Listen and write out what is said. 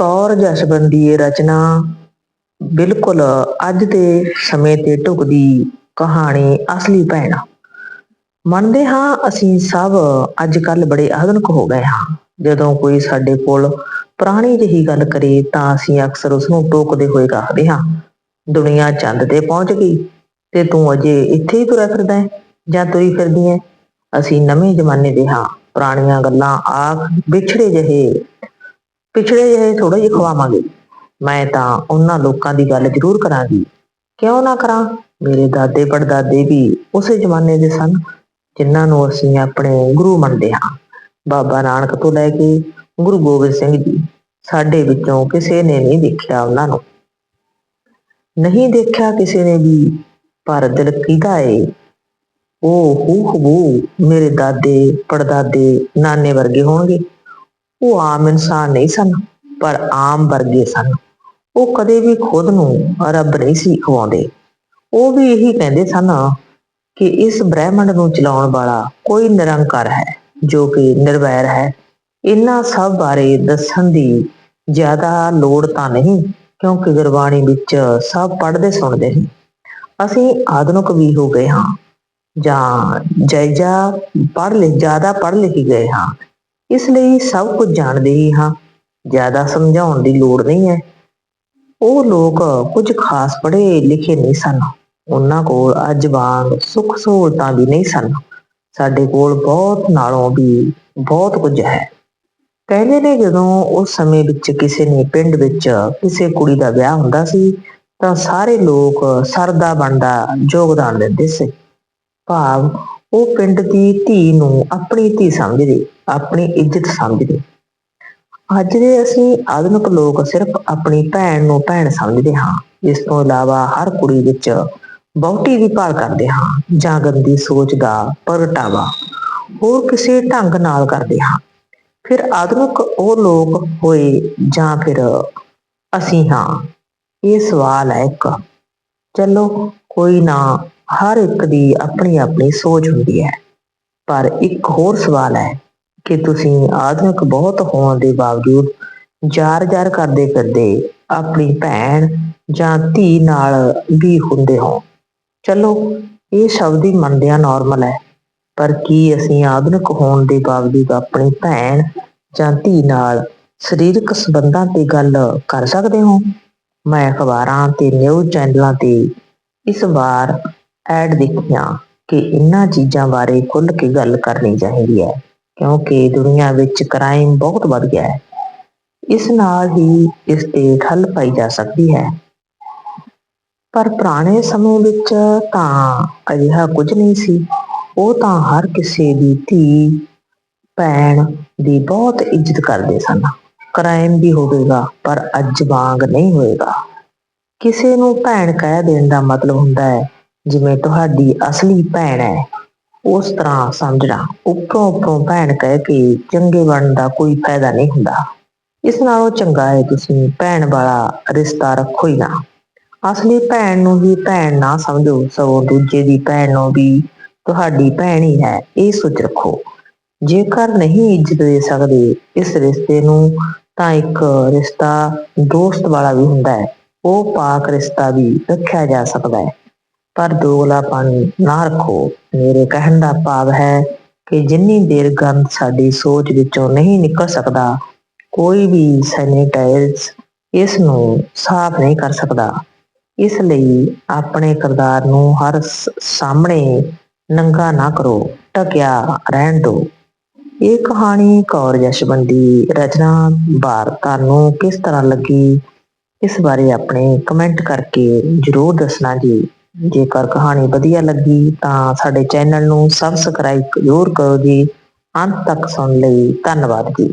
ਕੌਰ ਜਸਬੰਦੀ ਰਚਨਾ ਬਿਲਕੁਲ ਅੱਜ ਦੇ ਸਮੇਂ ਤੇ ਢੁਕਦੀ ਕਹਾਣੀ ਅਸਲੀ ਭੈਣ। ਮੰਨਦੇ ਹਾਂ ਅਸੀਂ ਸਭ ਅੱਜ ਕੱਲ ਬੜੇ ਆਧੁਨਿਕ ਹੋ ਗਏ ਹਾਂ। ਜਦੋਂ ਕੋਈ ਸਾਡੇ ਕੋਲ ਪੁਰਾਣੀ ਜਿਹੀ ਗੱਲ ਕਰੇ ਤਾਂ ਅਸੀਂ ਅਕਸਰ ਉਸ ਨੂੰ ਟੋਕਦੇ ਹੋਏ ਕਹਦੇ ਹਾਂ। ਦੁਨੀਆ ਚੰਦ ਤੇ ਪਹੁੰਚ ਗਈ ਤੇ ਤੂੰ ਅਜੇ ਇੱਥੇ ਹੀ ਤੁਰਿਆ ਫਿਰਦਾ ਹੈ ਜਾਂ ਤੁਰੀ ਫਿਰਦੀ ਹੈ? ਅਸੀਂ ਨਵੇਂ ਜ਼ਮਾਨੇ ਦੇ ਹਾਂ। ਪੁਰਾਣੀਆਂ ਗੱਲਾਂ ਆਖ ਵਿਛੜੇ ਜਿਹੇ ਪਿਛੜੇ ਜਿਹੇ ਥੋੜਾ ਜਿਹਾ ਖਵਾਵਾਂਗੇ। ਮੈਂ ਤਾਂ ਉਹਨਾਂ ਲੋਕਾਂ ਦੀ ਗੱਲ ਜ਼ਰੂਰ ਕਰਾਂਗੀ। ਕਿਉਂ ਨਾ ਕਰਾਂ? ਮੇਰੇ ਦਾਦੇ ਪੜਦਾਦੇ ਵੀ ਉਸੇ ਜ਼ਮਾਨੇ ਦੇ ਸਨ, ਜਿਨ੍ਹਾਂ ਨੂੰ ਅਸੀਂ ਆਪਣੇ ਗੁਰੂ ਮੰਨਦੇ ਹਾਂ। ਬਾਬਾ ਨਾਨਕ ਤੋਂ ਲੈ ਕੇ ਗੁਰੂ ਗੋਬਿੰਦ ਸਿੰਘ ਜੀ, ਸਾਡੇ ਵਿੱਚੋਂ ਕਿਸੇ ਨੇ ਨਹੀਂ ਦੇਖਿਆ ਉਹਨਾਂ ਨੂੰ। ਨਹੀਂ ਦੇਖਿਆ ਕਿਸੇ ਨੇ ਵੀ, ਪਰ ਦਿਲ ਕਿਹਦਾ ਏ? ਉਹ ਹੂ ਹੂ ਮੇਰੇ ਦਾਦੇ, ਪੜਦਾਦੇ, ਨਾਨੇ ਵਰਗੇ ਹੋਣਗੇ। ਉਹ ਆਮ ਇਨਸਾਨ ਨਹੀਂ ਸਨ, ਪਰ ਆਮ ਵਰਗੇ ਸਨ। ਉਹ ਕਦੇ ਵੀ ਖੁਦ ਨੂੰ ਰੱਬ ਨਹੀਂ ਸੀ ਖਵਾਉਂਦੇ। ਉਹ ਵੀ ਇਹੀ ਕਹਿੰਦੇ ਸਨ ਕਿ ਇਸ ਬ੍ਰਹਿਮੰਡ ਨੂੰ ਚਲਾਉਣ ਵਾਲਾ ਕੋਈ ਨਿਰੰਕਾਰ ਹੈ, ਜੋ ਕਿ ਨਿਰਵੈਰ ਹੈ। ਇਹਨਾਂ ਸਭ ਬਾਰੇ ਦੱਸਣ ਦੀ ਜ਼ਿਆਦਾ ਲੋੜ ਤਾਂ ਨਹੀਂ, ਕਿਉਂਕਿ ਗੁਰਬਾਣੀ ਵਿੱਚ ਸਭ ਪੜ੍ਹਦੇ ਸੁਣਦੇ ਨੇ। ਅਸੀਂ ਆਧੁਨਿਕ ਵੀ ਹੋ ਗਏ ਹਾਂ, ਜਾਂ ਜਾਇਜਾ ਪੜ੍ਹ ਲਿਖ ਜ਼ਿਆਦਾ ਪੜ੍ਹ ਲਿਖੀ ਗਏ ਹਾਂ। ਇਸ ਲਈ ਸਭ ਕੁਝ ਜਾਣਦੇ ਹੀ ਹਾਂ। ਜ਼ਿਆਦਾ ਸਮਝਾਉਣ ਦੀ ਲੋੜ ਨਹੀਂ ਹੈ। ਉਹ ਲੋਕ ਕੁਝ ਖਾਸ ਪੜ੍ਹੇ ਲਿਖੇ ਨਹੀਂ ਸਨ। ਉਹਨਾਂ ਕੋਲ ਅੱਜ ਵਾਂਗ ਸੁੱਖ ਸਹੂਲਤਾਂ ਵੀ ਨਹੀਂ ਸਨ। ਸਾਡੇ ਕੋਲ ਬਹੁਤ ਨਾਲੋਂ ਵੀ ਬਹੁਤ ਕੁਝ ਹੈ। ਕਹਿੰਦੇ ਨੇ ਜਦੋਂ ਉਸ ਸਮੇਂ ਵਿੱਚ ਕਿਸੇ ਨੇ ਪਿੰਡ ਵਿੱਚ ਕਿਸੇ ਕੁੜੀ ਦਾ ਵਿਆਹ ਹੁੰਦਾ ਸੀ, ਤਾਂ ਸਾਰੇ ਲੋਕ ਸਰਦਾ ਬਣਦਾ ਯੋਗਦਾਨ ਦਿੰਦੇ ਸੀ। ਭਾਵ ਉਹ ਪਿੰਡ ਦੀ ਧੀ ਨੂੰ ਆਪਣੀ ਧੀ ਸਮਝਦੇ, ਆਪਣੀ ਇੱਜ਼ਤ ਸਮਝਦੇ। ਅੱਜ ਦੇ ਅਸੀਂ ਆਧੁਨਿਕ ਲੋਕ ਸਿਰਫ ਆਪਣੀ ਭੈਣ ਨੂੰ ਭੈਣ ਸਮਝਦੇ ਹਾਂ ਇਸ ਤੋਂ ਇਲਾਵਾ ਹਰ ਕੁੜੀ ਵਿੱਚ ਬਹੁਤੀ ਦੀ ਭਾਲ ਕਰਦੇ ਹਾਂ, ਜਾਂ ਗੰਦੀ ਸੋਚ ਦਾ ਪ੍ਰਗਟਾਵਾ ਹੋਰ ਕਿਸੇ ਢੰਗ ਨਾਲ ਕਰਦੇ ਹਾਂ। ਫਿਰ ਆਧੁਨਿਕ ਉਹ ਲੋਕ ਹੋਏ ਜਾਂ ਫਿਰ ਅਸੀਂ ਹਾਂ, ਇਹ ਸਵਾਲ ਹੈ ਇੱਕ। ਚਲੋ, ਕੋਈ ਨਾ ਹਰ ਇੱਕ ਦੀ ਆਪਣੀ ਆਪਣੀ ਸੋਚ ਹੁੰਦੀ ਹੈ। ਪਰ ਇੱਕ ਹੋਰ ਸਵਾਲ ਹੈ ਕਿ ਤੁਸੀਂ ਆਧੁਨਿਕ ਬਹੁਤ ਹੋਣ ਦੇ ਬਾਵਜੂਦ ਜਾਰ-ਜਾਰ ਕਰਦੇ ਫਿਰਦੇ ਆਪਣੀ ਭੈਣ ਜਾਂ ਧੀ ਨਾਲ ਵੀ ਹੁੰਦੇ ਹੋ। ਚਲੋ, ਇਹ ਸ਼ਬਦ ਹੀ ਮੰਨਦਿਆਂ ਨਾਰਮਲ ਹੈ। ਪਰ ਕੀ ਅਸੀਂ ਆਧੁਨਿਕ ਹੋਣ ਦੇ ਬਾਵਜੂਦ ਆਪਣੀ ਭੈਣ ਜਾਂ ਧੀ ਨਾਲ ਸਰੀਰਕ ਸੰਬੰਧਾਂ ਤੇ ਗੱਲ ਕਰ ਸਕਦੇ ਹੋ? ਮੈਂ ਅਖਬਾਰਾਂ ਤੇ ਨਿਊਜ਼ ਚੈਨਲਾਂ ਤੇ ਇਸ ਵਾਰ ਐਡ ਦੇਖੀਆਂ ਕਿ ਇਹਨਾਂ ਚੀਜ਼ਾਂ ਬਾਰੇ ਖੁੱਲ੍ਹ ਕੇ ਗੱਲ ਕਰਨੀ ਚਾਹੀਦੀ ਹੈ, ਕਿਉਂਕਿ ਦੁਨੀਆ ਵਿੱਚ ਕ੍ਰਾਈਮ ਬਹੁਤ ਵੱਧ ਗਿਆ ਹੈ। ਇਸ ਨਾਲ ਹੀ ਇਸ ਤੇ ਠੱਲ ਪਾਈ ਜਾ ਸਕਦੀ ਹੈ। ਪਰ ਪੁਰਾਣੇ ਸਮੇਂ ਵਿੱਚ ਤਾਂ ਅਜਿਹਾ ਕੁਝ ਨਹੀਂ ਸੀ। ਉਹ ਤਾਂ ਹਰ ਕਿਸੇ ਦੀ ਧੀ, ਭੈਣ ਦੀ ਬਹੁਤ ਇੱਜ਼ਤ ਕਰਦੇ ਸਨ। ਕ੍ਰਾਈਮ ਵੀ ਹੋਵੇਗਾ, ਪਰ ਅੱਜ ਵਾਂਗ ਨਹੀਂ ਹੋਏਗਾ ਕਿਸੇ ਨੂੰ ਭੈਣ ਕਹਿ ਦੇਣ ਦਾ ਮਤਲਬ ਹੁੰਦਾ ਹੈ ਜਿਵੇਂ ਤੁਹਾਡੀ ਅਸਲੀ ਭੈਣ ਹੈ, ਉਸ ਤਰ੍ਹਾਂ ਸਮਝਣਾ। ਉੱਪਰੋਂ ਉੱਪਰੋਂ ਭੈਣ ਕਹਿ ਕੇ ਚੰਗੇ ਬਣਨ ਦਾ ਕੋਈ ਫਾਇਦਾ ਨਹੀਂ ਹੁੰਦਾ। ਇਸ ਨਾਲੋਂ ਚੰਗਾ ਹੈ ਤੁਸੀਂ ਭੈਣ ਵਾਲਾ ਰਿਸ਼ਤਾ ਰੱਖੋ ਹੀ ਨਾ। ਅਸਲੀ ਭੈਣ ਨੂੰ ਵੀ ਭੈਣ ਨਾ ਸਮਝੋ, ਸਗੋਂ ਦੂਜੇ ਦੀ ਭੈਣ ਨੂੰ ਵੀ ਤੁਹਾਡੀ ਭੈਣ ਹੀ ਹੈ, ਇਹ ਸੋਚ ਰੱਖੋ। ਜੇਕਰ ਨਹੀਂ ਇੱਜ਼ਤ ਦੇ ਸਕਦੇ ਇਸ ਰਿਸ਼ਤੇ ਨੂੰ, ਤਾਂ ਇੱਕ ਰਿਸ਼ਤਾ ਦੋਸਤ ਵਾਲਾ ਵੀ ਹੁੰਦਾ ਹੈ। ਉਹ ਪਾਕ ਰਿਸ਼ਤਾ ਵੀ ਰੱਖਿਆ ਜਾ ਸਕਦਾ ਹੈ। ਪਰ ਦੋਗਲਾਪਨ ਨਾ ਰੱਖੋ। ਮੇਰੇ ਕਹਿਣ ਦਾ ਭਾਵ ਹੈ ਕਿ ਜਿੰਨੀ ਦੇਰ ਗੰਦ ਸਾਡੀ ਸੋਚ ਵਿੱਚੋਂ ਨਹੀਂ ਨਿਕਲ ਸਕਦਾ, ਕੋਈ ਵੀ ਸੈਨੀਟਾਈਜ਼ ਇਸ ਨੂੰ ਸਾਫ਼ ਨਹੀਂ ਕਰ ਸਕਦਾ। ਇਸ ਲਈ ਆਪਣੇ ਕਿਰਦਾਰ ਨੂੰ ਹਰ ਸਾਹਮਣੇ ਨੰਗਾ ਨਾ ਕਰੋ ਟਕਿਆ ਰਹਿਣ ਦਿਓ। ਇਹ ਕਹਾਣੀ ਕੌਰ ਜਸ਼ਬੰਦੀ ਰਚਨਾ ਬਾਰ ਤੁਹਾਨੂੰ ਕਿਸ ਤਰ੍ਹਾਂ ਲੱਗੀ, ਇਸ ਬਾਰੇ ਆਪਣੇ ਕਮੈਂਟ ਕਰਕੇ ਜਰੂਰ ਦੱਸਣਾ ਜੀ। ਜੇਕਰ ਕਹਾਣੀ ਵਧੀਆ ਲੱਗੀ ਤਾਂ ਸਾਡੇ ਚੈਨਲ ਨੂੰ ਸਬਸਕ੍ਰਾਈਬ ਜ਼ਰੂਰ ਕਰੋ ਜੀ। ਅੰਤ ਤੱਕ ਸੁਣਨ ਲਈ। ਧੰਨਵਾਦ ਜੀ।